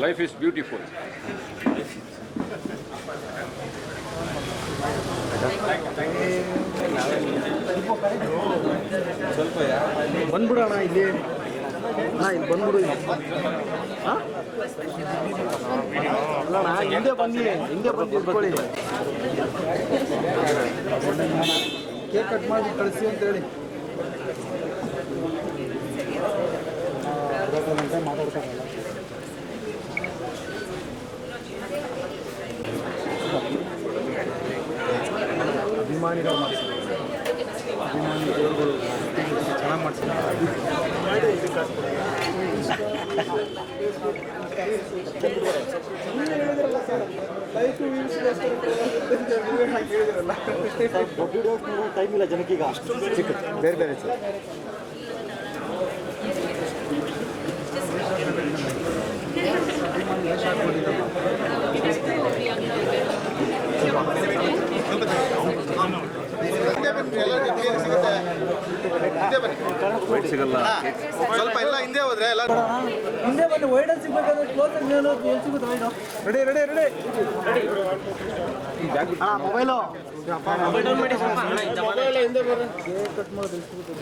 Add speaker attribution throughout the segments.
Speaker 1: Life is beautiful.
Speaker 2: ಬಂದ್ಬಿಡೋಣ ಇಲ್ಲಿ. ಅಣ್ಣ ಇಲ್ಲಿ ಬಂದ್ಬಿಡು ಹಾಂ? ಅಲ್ಲಣ್ಣ ಹಿಂದೆ ಬನ್ನಿ ಹಿಂದೆ ಬಂದು ನಿಂತ್ಕೊಳ್ಳಿ ಕೇಕ್ ಕಟ್ ಮಾಡಿ ಕಳಿಸಿ ಅಂತ ಹೇಳಿ. ಅಭಿಮಾನಿಗಳು ಮಾಡಿಸಿದ್ರು ಅಭಿಮಾನಿ ದೇವರುಗಳು ಚೆನ್ನಾಗಿ ಮಾಡಿಸಿದ್ರು ಟೈಮ್ ಇಲ್ಲ ಜನಕ್ಕೀಗ ಚಿಕ್ಕ ಬೇರೆ ಬೇರೆ ಸರ್
Speaker 1: ವೈಟ್ ಸಿಗಲ್ಲ.
Speaker 3: ಸ್ವಲ್ಪ ಎಲ್ಲ ಹಿಂದೆ ಹೋದ್ರೆ ಎಲ್ಲ
Speaker 2: ಹಿಂದೆ ಬನ್ನಿ ವೈಡಲ್ಲಿ ಸಿಗ್ಬೇಕಾದ್ರೆ ಕ್ಲೋಸ್ ಮೇಲೆ ಎಲ್ಲಿ ಸಿಗುತ್ತೆ ವೈಡು ರೆಡಿ ರೆಡಿ ರೆಡಿ ಅಣ್ಣ ಮೊಬೈಲು ಕೇಕ್ ಕಟ್ ಮಾಡೋದು ಎಲ್ಲಿ ಸಿಗುತ್ತೆ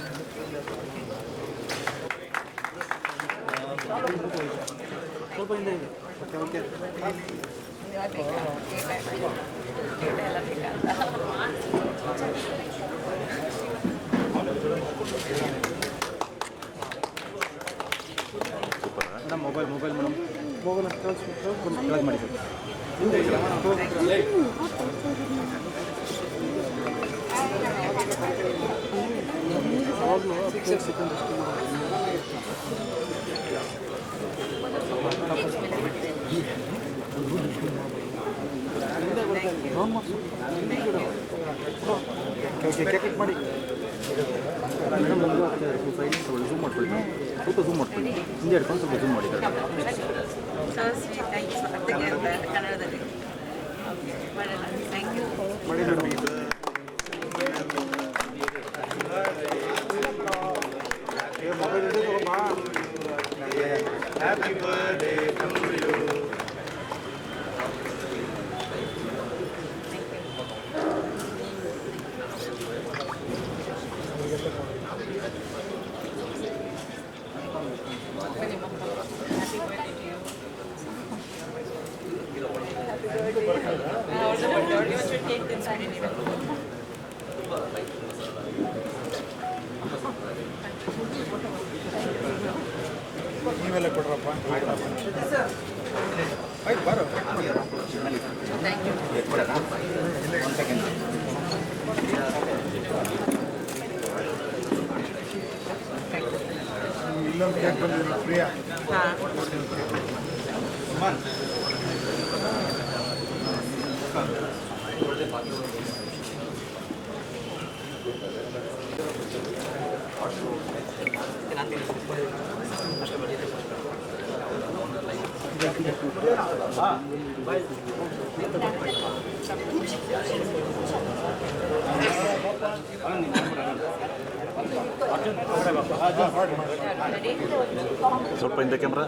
Speaker 2: ಸ್ವಲ್ಪ ಹಿಂದೆ ಇದೆ. Okay okay madam mobile mobile madam. Mobile ಕಳಿಸ್ಬಿಟ್ಟು ಕೆಳಗೆ ಮಾಡಿ ಸರ್ ಮಾಡಿ ಮೇಡಮ್ ಸೈಲೆಂಟ್ ಝೂಮ್ ಝೂಮ್ ಹಿಡ್ಕೊಂಡು ಸ್ವಲ್ಪ ಝೂಮ್ ಮಾಡಿ
Speaker 4: ಥ್ಯಾಂಕ್ ಯು ಅತ್ತಿಗೆ ಅಂತ ಕನ್ನಡದಲ್ಲಿ ಮಾಡೋಣ ಥ್ಯಾಂಕ್ ಯು
Speaker 2: ಮಾಡಿ ಮೇಡಮ್ ಮೊಬೈಲ್ ಇದೆ ತಗೊಮ್ಮ
Speaker 4: ಹ್ಯಾಪಿ ಬರ್ಡೇ ಟು ಯು ಅವ್ರದ್ದು ಬರ್ಡೇ ಅವ್ರಿಗೆ ಇವತ್ತು ಕೇಕ್ ತಿನ್ಸಾಡಿದ್ದೀವಿ
Speaker 2: ನೀವೆಲ್ಲ ಕೊಡ್ರಪ್ಪ ಆಯ್ತು ಬಾರೋ
Speaker 4: ಥ್ಯಾಂಕ್ ಯು
Speaker 2: ಇಲ್ಲೊಂದು ಕೇಕ್ ಬಂದಿದ್ರು ಪ್ರಿಯಾ
Speaker 4: ಹಾಂ ರೆಡಿ
Speaker 1: ಸ್ವಲ್ಪ ಹಿಂದೆ ಕ್ಯಾಮ್ರಾ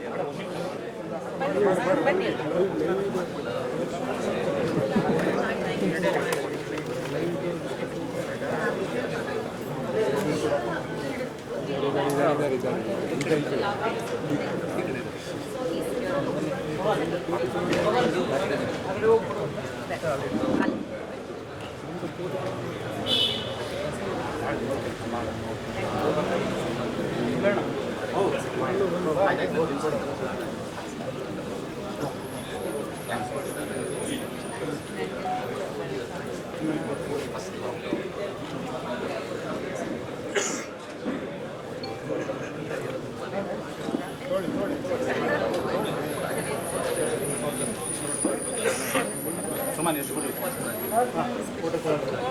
Speaker 4: ಬನ್ನಿ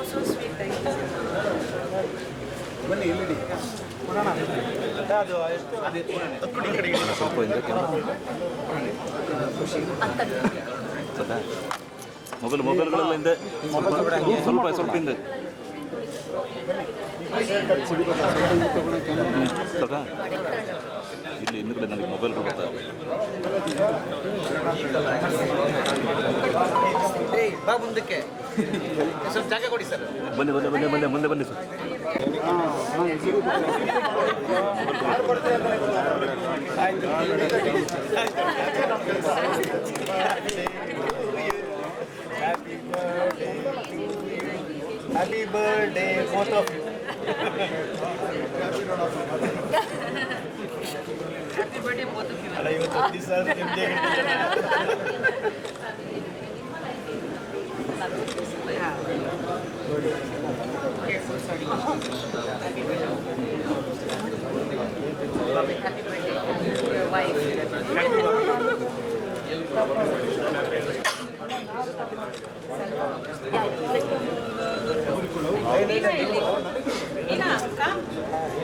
Speaker 4: ಸೊ ಸ್ವೀಟ್ ಥ್ಯಾಂಕ್ ಯು
Speaker 2: ಬನ್ನಿ ಇಲ್ಲಿ ಅದು ಎಷ್ಟು
Speaker 1: ಸ್ವಲ್ಪ ಹಿಂದೆ ಕ್ಯಾಮ್ರಾ ಸದಾ ಮೊಬೈಲ್ ಮೊಬೈಲ್ಗಳೆಲ್ಲ ಹಿಂದೆ ಸ್ವಲ್ಪ ಸ್ವಲ್ಪ ಸ್ವಲ್ಪ ಹಿಂದೆ ಸ್ವಲ್ಪ ಇಲ್ಲಿ ಹಿಂದ್ಗಡೆ ನನಗೆ ಮೊಬೈಲ್ ಕೊಡುತ್ತಾ
Speaker 3: ಬಾ ಮುಂದಕ್ಕೆ ಸ್ವಲ್ಪ ಜಾಗ ಕೊಡಿ ಸರ್
Speaker 1: ಬನ್ನಿ ಬನ್ನಿ ಬನ್ನಿ ಬನ್ನಿ ಮುಂದೆ ಬನ್ನಿ sir
Speaker 3: Happy birthday fourth of
Speaker 4: Happy birthday, both of you.
Speaker 3: ಅಲ್ಲ ಇವತ್ತು ದಿವಸ ನಿಮ್ಗೆ
Speaker 4: Happy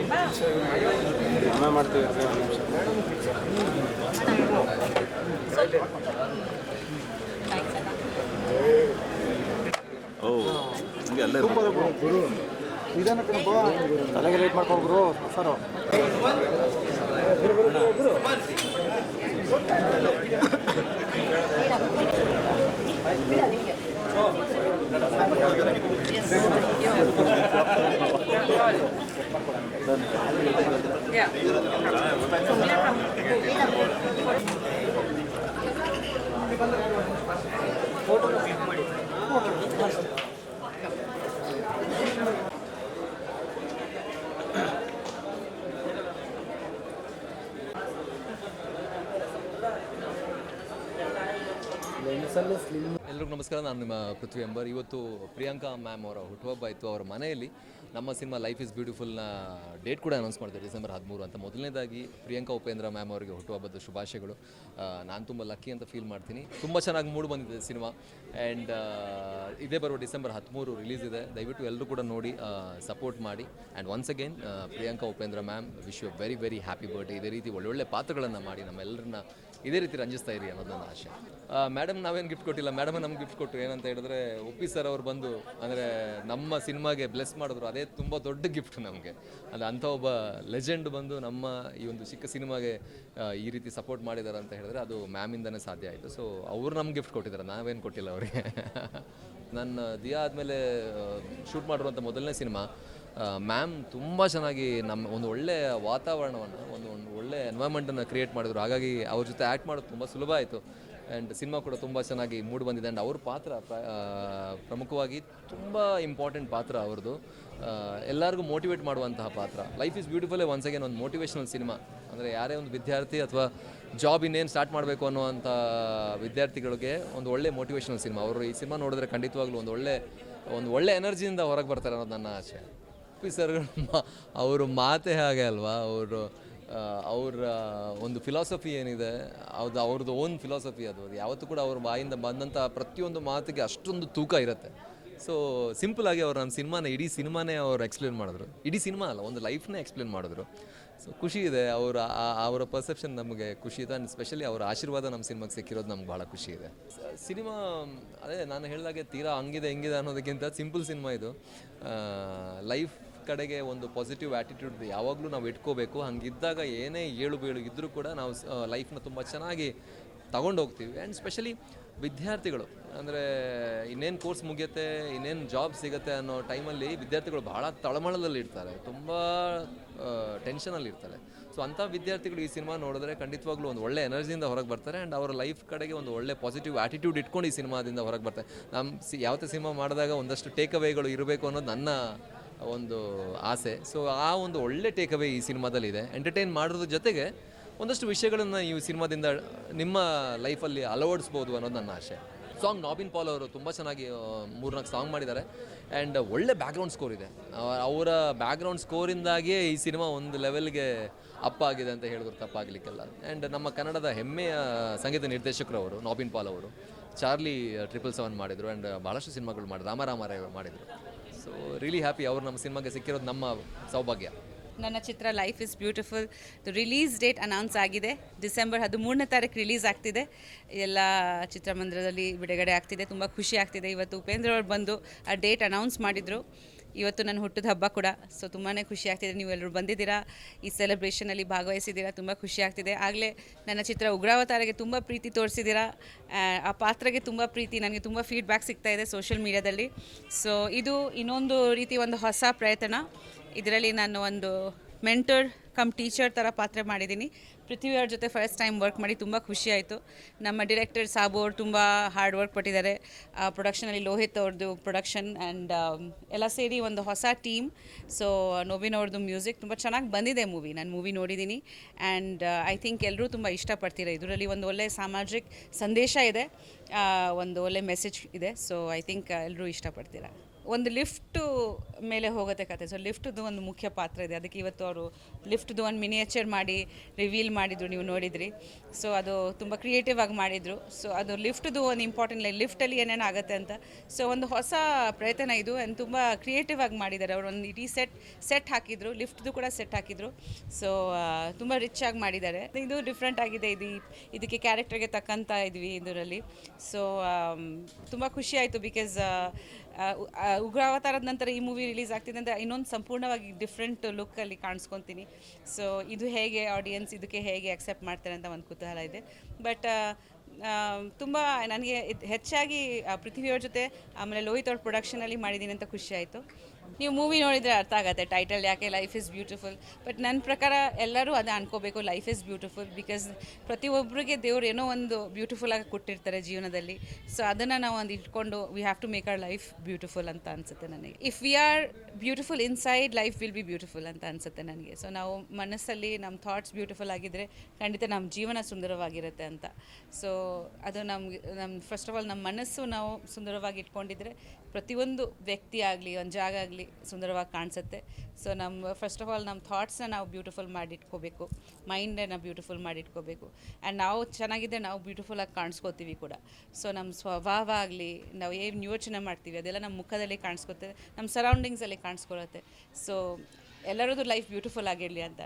Speaker 4: ಬಾ.
Speaker 1: ಓ ಅಲ್ಲೇ
Speaker 2: ಗುರು ಇದನ್ನ ತಲೆಗೆ ಲೇಟ್ ಮಾಡ್ಕೊಂಡು ಗುರು ಸರ್
Speaker 4: Slim
Speaker 5: ಎಲ್ರಿಗೂ ನಮಸ್ಕಾರ, ನಾನು ನಿಮ್ಮ ಪೃಥ್ವಿ ಎಂಬರ್ ಇವತ್ತು ಪ್ರಿಯಾಂಕಾ ಮ್ಯಾಮ್ ಅವರ ಹುಟ್ಟುಹಬ್ಬ ಇತ್ತು ಅವರ ಮನೆಯಲ್ಲಿ. ನಮ್ಮ ಸಿನಿಮಾ ಲೈಫ್ ಇಸ್ ಬ್ಯೂಟಿಫುಲ್ನ ಡೇಟ್ ಕೂಡ ಅನೌನ್ಸ್ ಮಾಡಿದೆ ಡಿಸೆಂಬರ್ ಹದಿಮೂರು ಅಂತ. ಮೊದಲನೇದಾಗಿ ಪ್ರಿಯಾಂಕಾ ಉಪೇಂದ್ರ ಮ್ಯಾಮ್ ಅವರಿಗೆ ಹುಟ್ಟುಹಬ್ಬದ ಶುಭಾಶಯಗಳು. ನಾನು ತುಂಬ ಲಕ್ಕಿ ಅಂತ ಫೀಲ್ ಮಾಡ್ತೀನಿ. ತುಂಬ ಚೆನ್ನಾಗಿ ಮೂಡ್ ಬಂದಿದೆ ಸಿನಿಮಾ. ಆ್ಯಂಡ್ ಇದೇ ಬರುವ ಡಿಸೆಂಬರ್ ಹದಿಮೂರು ರಿಲೀಸ್ ಇದೆ. ದಯವಿಟ್ಟು ಎಲ್ಲರೂ ಕೂಡ ನೋಡಿ ಸಪೋರ್ಟ್ ಮಾಡಿ. And once again Priyanka Upendra ma'am wish you very very happy birthday ಇದೇ ರೀತಿ ಒಳ್ಳೊಳ್ಳೆ ಪಾತ್ರಗಳನ್ನು ಮಾಡಿ ನಮ್ಮೆಲ್ಲರನ್ನ ಇದೇ ರೀತಿ ರಂಜಿಸ್ತಾ ಇರಿ ಅನ್ನೋದು ಆಶೆ. ಮೇಡಮ್ ನಾವೇನು ಗಿಫ್ಟ್ ಕೊಟ್ಟಿಲ್ಲ? ಮೇಡಮ್ ನಮ್ಗೆ ಗಿಫ್ಟ್ ಕೊಟ್ಟರು ಏನಂತ ಹೇಳಿದ್ರೆ ಒಪ್ಪಿ ಸರ್ ಅವ್ರು ಬಂದು, ಅಂದರೆ ನಮ್ಮ ಸಿನಿಮಾಗೆ ಬ್ಲೆಸ್ ಮಾಡಿದ್ರು. ಅದೇ ತುಂಬ ದೊಡ್ಡ ಗಿಫ್ಟ್ ನಮಗೆ. ಅದು ಅಂಥ ಒಬ್ಬ ಲೆಜೆಂಡ್ ಬಂದು ನಮ್ಮ ಈ ಒಂದು ಚಿಕ್ಕ ಸಿನಿಮಾಗೆ ಈ ರೀತಿ ಸಪೋರ್ಟ್ ಮಾಡಿದ್ದಾರೆ ಅಂತ ಹೇಳಿದ್ರೆ ಅದು ಮ್ಯಾಮಿಂದನೇ ಸಾಧ್ಯ ಆಯಿತು. ಸೊ ಅವ್ರು ನಮ್ಗೆ ಗಿಫ್ಟ್ ಕೊಟ್ಟಿದ್ದಾರೆ ನಾವೇನು ಕೊಟ್ಟಿಲ್ಲ ಅವರಿಗೆ. ನನ್ನ ದಿಯಾ ಆದಮೇಲೆ ಶೂಟ್ ಮಾಡಿರುವಂಥ ಮೊದಲನೇ ಸಿನಿಮಾ ಮ್ಯಾಮ್ ತುಂಬ ಚೆನ್ನಾಗಿ ನಮ್ಮ ಒಂದು ಒಳ್ಳೆಯ ವಾತಾವರಣವನ್ನು, ಒಂದು ಒಂದು ಒಳ್ಳೆಯ ಎನ್ವೈರ್ಮೆಂಟನ್ನು ಕ್ರಿಯೇಟ್ ಮಾಡಿದ್ರು. ಹಾಗಾಗಿ ಅವ್ರ ಜೊತೆ ಆ್ಯಕ್ಟ್ ಮಾಡೋದು ತುಂಬ ಸುಲಭ ಆಯಿತು. ಆ್ಯಂಡ್ ಸಿನಿಮಾ ಕೂಡ ತುಂಬ ಚೆನ್ನಾಗಿ ಮೂಡ್ ಬಂದಿದೆ. ಆ್ಯಂಡ್ ಅವ್ರ ಪಾತ್ರ ಪ್ರಮುಖವಾಗಿ ತುಂಬ ಇಂಪಾರ್ಟೆಂಟ್ ಪಾತ್ರ ಅವ್ರದ್ದು. ಎಲ್ಲರಿಗೂ ಮೋಟಿವೇಟ್ ಮಾಡುವಂತಹ ಪಾತ್ರ. Life is beautiful once again ಒಂದು ಮೋಟಿವೇಶನಲ್ ಸಿನಿಮಾ ಅಂದರೆ ಯಾರೇ ಒಂದು ವಿದ್ಯಾರ್ಥಿ ಅಥವಾ ಜಾಬ್ ಇನ್ನೇನು ಸ್ಟಾರ್ಟ್ ಮಾಡಬೇಕು ಅನ್ನುವಂಥ ವಿದ್ಯಾರ್ಥಿಗಳಿಗೆ ಒಂದು ಒಳ್ಳೆ ಮೋಟಿವೇಶನಲ್ ಸಿನಿಮಾ ಅವರು ಈ ಸಿನಿಮಾ ನೋಡಿದ್ರೆ ಖಂಡಿತವಾಗ್ಲೂ ಒಂದು ಒಳ್ಳೆ ಒಂದು ಒಳ್ಳೆ ಎನರ್ಜಿಯಿಂದ ಹೊರಗೆ ಬರ್ತಾರೆ ಅನ್ನೋದು ನನ್ನ ಆಸೆ. ಪಿ ಸರ್ ಅವರು ಮಾತೇ ಹಾಗೆ ಅಲ್ವಾ? ಅವರು ಅವರ ಒಂದು ಫಿಲಾಸಫಿ ಏನಿದೆ, ಅದು ಅವ್ರದ್ದು ಓನ್ ಫಿಲಾಸಫಿ ಅದು. ಯಾವತ್ತೂ ಕೂಡ ಅವ್ರ ಬಾಯಿಂದ ಬಂದಂಥ ಪ್ರತಿಯೊಂದು ಮಾತಿಗೆ ಅಷ್ಟೊಂದು ತೂಕ ಇರುತ್ತೆ. ಸೊ ಸಿಂಪಲ್ ಆಗಿ ಅವ್ರು ನಮ್ಮ ಸಿನಿಮಾನ, ಇಡೀ ಸಿನಿಮಾನೇ ಅವ್ರು ಎಕ್ಸ್ಪ್ಲೇನ್ ಮಾಡಿದ್ರು. ಇಡೀ ಸಿನಿಮಾ ಅಲ್ಲ, ಒಂದು ಲೈಫ್ನೇ ಎಕ್ಸ್ಪ್ಲೇನ್ ಮಾಡಿದ್ರು. ಸೊ ಖುಷಿ ಇದೆ, ಅವರ ಅವರ ಪರ್ಸೆಪ್ಷನ್ ನಮಗೆ ಖುಷಿ ಇದೆ ಆ್ಯಂಡ್ ಸ್ಪೆಷಲಿ ಅವರ ಆಶೀರ್ವಾದ ನಮ್ಮ ಸಿನಿಮಾಗೆ ಸಿಕ್ಕಿರೋದು ನಮ್ಗೆ ಭಾಳ ಖುಷಿ ಇದೆ. ಸಿನಿಮಾ, ಅದೇ ನಾನು ಹೇಳಿದಾಗೆ ತೀರಾ ಹಂಗಿದೆ, ಹಿಂಗಿದೆ ಅನ್ನೋದಕ್ಕಿಂತ ಸಿಂಪಲ್ ಸಿನಿಮಾ ಇದು. ಲೈಫ್ ಕಡೆಗೆ ಒಂದು ಪಾಸಿಟಿವ್ ಆ್ಯಟಿಟ್ಯೂಡ್ ಯಾವಾಗಲೂ ನಾವು ಇಟ್ಕೋಬೇಕು. ಹಂಗಿದ್ದಾಗ ಏನೇ ಏಳು ಬೀಳು ಇದ್ದರೂ ಕೂಡ ನಾವು ಲೈಫ್ನ ತುಂಬ ಚೆನ್ನಾಗಿ ತಗೊಂಡು ಹೋಗ್ತೀವಿ ಆ್ಯಂಡ್ ಸ್ಪೆಷಲಿ ವಿದ್ಯಾರ್ಥಿಗಳು, ಅಂದರೆ ಇನ್ನೇನು ಕೋರ್ಸ್ ಮುಗಿಯುತ್ತೆ, ಇನ್ನೇನು ಜಾಬ್ ಸಿಗುತ್ತೆ ಅನ್ನೋ ಟೈಮಲ್ಲಿ ವಿದ್ಯಾರ್ಥಿಗಳು ಬಹಳ ತಳಮಳದಲ್ಲಿ ಇರ್ತಾರೆ. ತುಂಬ ಟೆನ್ಷನಲ್ಲಿ ಇರ್ತಾರೆ. ಸೊ ಅಂಥ ವಿದ್ಯಾರ್ಥಿಗಳು ಈ ಸಿನಿಮಾ ನೋಡಿದ್ರೆ ಖಂಡಿತವಾಗ್ಲೂ ಒಂದು ಒಳ್ಳೆ ಎನರ್ಜಿಯಿಂದ ಹೊರಗೆ ಬರ್ತಾರೆ. ಆ್ಯಂಡ್ ಅವರ ಲೈಫ್ ಕಡೆಗೆ ಒಂದು ಒಳ್ಳೆ ಪಾಸಿಟಿವ್ ಆ್ಯಟಿಟ್ಯೂಡ್ ಇಟ್ಕೊಂಡು ಈ ಸಿನಿಮಾದಿಂದ ಹೊರಗೆ ಬರ್ತಾರೆ. ನಮ್ಮ ಸಿ, ಯಾವತ್ತೇ ಸಿನಿಮಾ ಮಾಡಿದಾಗ ಒಂದಷ್ಟು ಟೇಕ್ ಅವೇಗಳು ಇರಬೇಕು ಅನ್ನೋದು ನನ್ನ ಒಂದು ಆಸೆ. ಸೊ ಆ ಒಂದು ಒಳ್ಳೆ ಟೇಕ್ ಅವೇ ಈ ಸಿನಿಮಾದಲ್ಲಿ ಇದೆ ಎಂಟರ್ಟೈನ್ ಮಾಡೋದ್ರ ಜೊತೆಗೆ ಒಂದಷ್ಟು ವಿಷಯಗಳನ್ನು ಈ ಸಿನಿಮಾದಿಂದ ನಿಮ್ಮ ಲೈಫಲ್ಲಿ ಅಳವಡಿಸ್ಬೋದು ಅನ್ನೋದು ನನ್ನ ಆಸೆ. ಸಾಂಗ್ ನಾಬಿನ್ ಪಾಲ್ ಅವರು ತುಂಬ ಚೆನ್ನಾಗಿ ಮೂರ್ನಾಲ್ಕು ಸಾಂಗ್ ಮಾಡಿದ್ದಾರೆ. ಆ್ಯಂಡ್ ಒಳ್ಳೆ ಬ್ಯಾಕ್ಗ್ರೌಂಡ್ ಸ್ಕೋರ್ ಇದೆ. ಅವ- ಅವರ ಬ್ಯಾಕ್ಗ್ರೌಂಡ್ ಸ್ಕೋರಿಂದಾಗಿಯೇ ಈ ಸಿನಿಮಾ ಒಂದು ಲೆವೆಲ್ಗೆ ಅಪ್ ಆಗಿದೆ ಅಂತ ಹೇಳಿದ್ರು ತಪ್ಪಾಗಲಿಕ್ಕೆಲ್ಲ. ಆ್ಯಂಡ್ ನಮ್ಮ ಕನ್ನಡದ ಹೆಮ್ಮೆಯ ಸಂಗೀತ ನಿರ್ದೇಶಕರು ಅವರು ನಾಬಿನ್ ಪಾಲ್ ಅವರು ಚಾರ್ಲಿ ಟ್ರಿಪಲ್ ಸೆವೆನ್ ಮಾಡಿದರು. ಆ್ಯಂಡ್ ಭಾಳಷ್ಟು ಸಿನಿಮಾಗಳು ಮಾಡಿದ್ರು ರಾಮ ರಾಮ ರೇ ಮಾಡಿದರು. ಸೊ ರಿಯಲಿ ಹ್ಯಾಪಿ ಅವರು ನಮ್ಮ ಸಿನಿಮಾಗೆ ಸಿಕ್ಕಿರೋದು ನಮ್ಮ ಸೌಭಾಗ್ಯ.
Speaker 4: ನನ್ನ ಚಿತ್ರ life is beautiful release date announce ಆಗಿದೆ. ಡಿಸೆಂಬರ್ ಹದಿಮೂರನೇ ತಾರೀಕು ರಿಲೀಸ್ ಆಗ್ತಿದೆ. ಎಲ್ಲ ಚಿತ್ರಮಂದಿರದಲ್ಲಿ ಬಿಡುಗಡೆ ಆಗ್ತಿದೆ. ತುಂಬ ಖುಷಿ ಆಗ್ತಿದೆ. ಇವತ್ತು ಉಪೇಂದ್ರ ಅವ್ರು ಬಂದು ಆ ಡೇಟ್ ಅನೌನ್ಸ್ ಮಾಡಿದರು. ಇವತ್ತು ನನ್ನ ಹುಟ್ಟಿದ ಹಬ್ಬ ಕೂಡ. ಸೊ ತುಂಬಾ ಖುಷಿ ಆಗ್ತಿದೆ. ನೀವೆಲ್ಲರೂ ಬಂದಿದ್ದೀರಾ. ಈ ಸೆಲೆಬ್ರೇಷನಲ್ಲಿ ಭಾಗವಹಿಸಿದ್ದೀರಾ. ತುಂಬ ಖುಷಿ ಆಗ್ತಿದೆ. ಆಗಲೇ ನನ್ನ ಚಿತ್ರ ಉಗ್ರಾವತಾರಗೆ ತುಂಬ ಪ್ರೀತಿ ತೋರಿಸಿದ್ದೀರಾ. ಆ ಪಾತ್ರಗೆ ತುಂಬ ಪ್ರೀತಿ. ನನಗೆ ತುಂಬ ಫೀಡ್ಬ್ಯಾಕ್ ಸಿಗ್ತಾ ಇದೆ ಸೋಷಿಯಲ್ ಮೀಡ್ಯಾದಲ್ಲಿ ಸೊ ಇದು ಇನ್ನೊಂದು ರೀತಿ ಒಂದು ಹೊಸ ಪ್ರಯತ್ನ. ಇದರಲ್ಲಿ ನಾನು ಒಂದು ಮೆಂಟರ್ ಕಮ್ ಟೀಚರ್ ಥರ ಪಾತ್ರ ಮಾಡಿದ್ದೀನಿ. ಪೃಥ್ವಿ ಅವ್ರ ಜೊತೆ ಫಸ್ಟ್ ಟೈಮ್ ವರ್ಕ್ ಮಾಡಿ ತುಂಬ ಖುಷಿ ಆಯಿತು. ನಮ್ಮ ಡಿರೆಕ್ಟರ್ ಸಾಬು ಅವರು ತುಂಬ ಹಾರ್ಡ್ ವರ್ಕ್ ಪಟ್ಟಿದ್ದಾರೆ. ಪ್ರೊಡಕ್ಷನಲ್ಲಿ ಲೋಹಿತ್ ಅವ್ರದ್ದು ಪ್ರೊಡಕ್ಷನ್ ಆ್ಯಂಡ್ ಎಲ್ಲ ಸೇರಿ ಒಂದು ಹೊಸ ಟೀಮ್ ಸೊ ನೋವಿನ್ ಅವ್ರದ್ದು ಮ್ಯೂಸಿಕ್ ತುಂಬ ಚೆನ್ನಾಗಿ ಬಂದಿದೆ ಮೂವಿ ನಾನು ಮೂವಿ ನೋಡಿದ್ದೀನಿ ಆ್ಯಂಡ್ ಐ ಥಿಂಕ್ ಎಲ್ಲರೂ ತುಂಬ ಇಷ್ಟಪಡ್ತೀರ. ಇದರಲ್ಲಿ ಒಂದು ಒಳ್ಳೆಯ ಸಾಮಾಜಿಕ ಸಂದೇಶ ಇದೆ. ಒಂದು ಒಳ್ಳೆ ಮೆಸೇಜ್ ಇದೆ. ಸೊ ಐ ಥಿಂಕ್ ಎಲ್ಲರೂ ಇಷ್ಟಪಡ್ತೀರಾ. ಒಂದು ಲಿಫ್ಟು ಮೇಲೆ ಹೋಗುತ್ತೆ ಕತೆ. ಸೊ ಲಿಫ್ಟ್ದು ಒಂದು ಮುಖ್ಯ ಪಾತ್ರ ಇದೆ. ಅದಕ್ಕೆ ಇವತ್ತು ಅವರು ಲಿಫ್ಟ್ದು ಒಂದು ಮಿನಿಯೇಚರ್ ಮಾಡಿ ರಿವೀಲ್ ಮಾಡಿದ್ರು, ನೀವು ನೋಡಿದ್ರಿ. ಸೊ ಅದು ತುಂಬ ಕ್ರಿಯೇಟಿವ್ ಆಗಿ ಮಾಡಿದರು. ಸೊ ಅದು ಲಿಫ್ಟ್ದು ಒಂದು ಇಂಪಾರ್ಟೆಂಟ್ ಲೈಕ್ ಲಿಫ್ಟಲ್ಲಿ ಏನೇನು ಆಗುತ್ತೆ ಅಂತ. ಸೊ ಒಂದು ಹೊಸ ಪ್ರಯತ್ನ ಇದು. ಆ್ಯಂಡ್ ತುಂಬ ಕ್ರಿಯೇಟಿವ್ ಆಗಿ ಮಾಡಿದ್ದಾರೆ. ಅವರು ಒಂದು ಇಡೀ ಸೆಟ್ ಸೆಟ್ ಹಾಕಿದರು. ಲಿಫ್ಟ್ದು ಕೂಡ ಸೆಟ್ ಹಾಕಿದರು. ಸೊ ತುಂಬ ರಿಚ್ ಆಗಿ ಮಾಡಿದ್ದಾರೆ. ಇದು ಡಿಫ್ರೆಂಟ್ ಆಗಿದೆ. ಇದು ಇದಕ್ಕೆ ಕ್ಯಾರೆಕ್ಟರ್ಗೆ ತಕ್ಕಂತ ಇದ್ವಿ ಇದರಲ್ಲಿ. ಸೊ ತುಂಬ ಖುಷಿ ಆಯಿತು ಬಿಕಾಸ್ ಉಗ್ರಾವತಾರದ ನಂತರ ಈ ಮೂವಿ ರಿಲೀಸ್ ಆಗ್ತಿದೆ ಅಂದರೆ ಇನ್ನೊಂದು ಸಂಪೂರ್ಣವಾಗಿ ಡಿಫ್ರೆಂಟ್ ಲುಕ್ಕಲ್ಲಿ ಕಾಣಿಸ್ಕೊತೀನಿ. ಸೊ ಇದು ಹೇಗೆ ಆಡಿಯನ್ಸ್ ಇದಕ್ಕೆ ಹೇಗೆ ಅಕ್ಸೆಪ್ಟ್ ಮಾಡ್ತಾರೆ ಅಂತ ಒಂದು ಕುತೂಹಲ ಇದೆ. ಬಟ್ ತುಂಬ ನನಗೆ ಹೆಚ್ಚಾಗಿ ಪೃಥ್ವಿಯವ್ರ ಜೊತೆ ಆಮೇಲೆ ಲೋಹಿತ್ ಅವ್ರ ಪ್ರೊಡಕ್ಷನಲ್ಲಿ ಮಾಡಿದ್ದೀನಿ ಅಂತ ಖುಷಿ ಆಯಿತು. ನೀವು ಮೂವಿ ನೋಡಿದರೆ ಅರ್ಥ ಆಗುತ್ತೆ. ಟೈಟಲ್ ಯಾಕೆ ಲೈಫ್ ಇಸ್ ಬ್ಯೂಟಿಫುಲ್ ಬಟ್ ನನ್ನ ಪ್ರಕಾರ ಎಲ್ಲರೂ ಅದು ಅನ್ಕೋಬೇಕು. ಲೈಫ್ ಇಸ್ ಬ್ಯೂಟಿಫುಲ್ ಬಿಕಾಸ್ ಪ್ರತಿಯೊಬ್ಬರಿಗೆ ದೇವ್ರು ಏನೋ ಒಂದು ಬ್ಯೂಟಿಫುಲ್ ಆಗಿ ಕೊಟ್ಟಿರ್ತಾರೆ ಜೀವನದಲ್ಲಿ. ಸೊ ಅದನ್ನು ನಾವು ಒಂದು ಇಟ್ಕೊಂಡು we have to make our life beautiful ಅಂತ ಅನಿಸುತ್ತೆ ನನಗೆ. If we are beautiful inside life will be beautiful ಅಂತ ಅನಿಸುತ್ತೆ ನನಗೆ. ಸೊ ನಾವು ಮನಸ್ಸಲ್ಲಿ ನಮ್ಮ ಥಾಟ್ಸ್ ಬ್ಯೂಟಿಫುಲ್ ಆಗಿದ್ದರೆ ಖಂಡಿತ ನಮ್ಮ ಜೀವನ ಸುಂದರವಾಗಿರುತ್ತೆ ಅಂತ. ಸೊ ಅದು ನಮ್ಗೆ ನಮ್ಮ ಫಸ್ಟ್ ಆಫ್ ಆಲ್ ನಮ್ಮ ಮನಸ್ಸು ನಾವು ಸುಂದರವಾಗಿ ಇಟ್ಕೊಂಡಿದ್ರೆ ಪ್ರತಿಯೊಂದು ವ್ಯಕ್ತಿ ಆಗಲಿ, ಒಂದು ಜಾಗ ಆಗಲಿ ಸುಂದರವಾಗಿ ಕಾಣಿಸುತ್ತೆ. ಸೊ ನಮ್ಮ ಫಸ್ಟ್ ಆಫ್ ಆಲ್ ನಮ್ಮ ಥಾಟ್ಸ್ನ ನಾವು ಬ್ಯೂಟಿಫುಲ್ ಮಾಡಿಟ್ಕೋಬೇಕು. ಮೈಂಡನ್ನು ಬ್ಯೂಟಿಫುಲ್ ಮಾಡಿಟ್ಕೋಬೇಕು. ಆ್ಯಂಡ್ ನಾವು ಚೆನ್ನಾಗಿದ್ದರೆ ನಾವು ಬ್ಯೂಟಿಫುಲ್ಲಾಗಿ ಕಾಣಿಸ್ಕೋತೀವಿ ಕೂಡ. ಸೊ ನಮ್ಮ ಸ್ವಭಾವ ಆಗಲಿ, ನಾವು ಏನು ಯೋಚನೆ ಮಾಡ್ತೀವಿ, ಅದೆಲ್ಲ ನಮ್ಮ ಮುಖದಲ್ಲಿ ಕಾಣಿಸ್ಕೊತದೆ ನಮ್ಮ ಸರೌಂಡಿಂಗ್ಸಲ್ಲಿ ಕಾಣಿಸ್ಕೊಳತ್ತೆ. ಸೊ ಎಲ್ಲರದ್ದು ಲೈಫ್ ಬ್ಯೂಟಿಫುಲ್ ಆಗಿರಲಿ ಅಂತ.